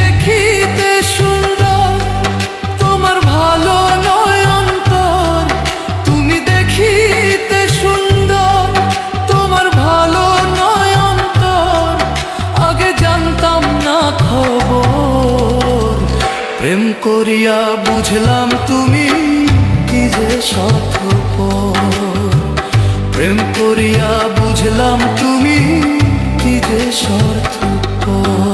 দেখিতে তোমার ভালো তুমি দেখিতে তোমার ভালো আগে জানতাম না করিয়া বুঝলাম তুমি কি যে স্বার্থপর। প্রেম করিয়া বুঝলাম তুমি কি যে স্বার্থপর।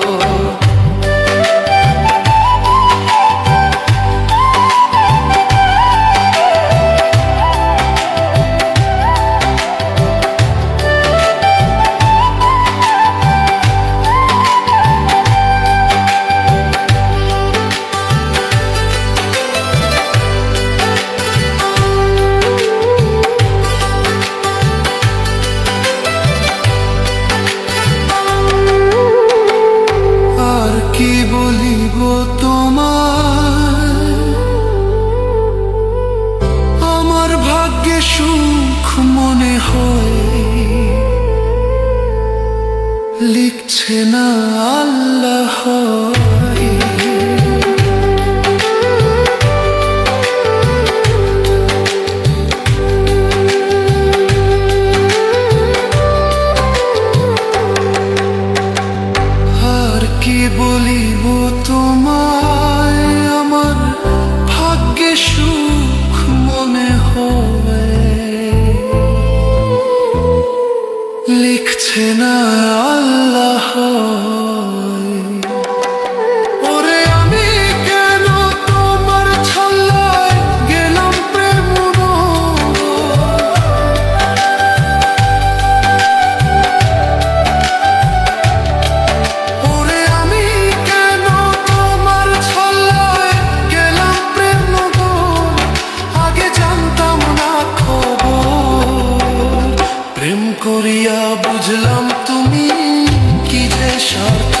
هنا على هواي করিয়া বুঝলাম তুমি কি যে স্বার্থপর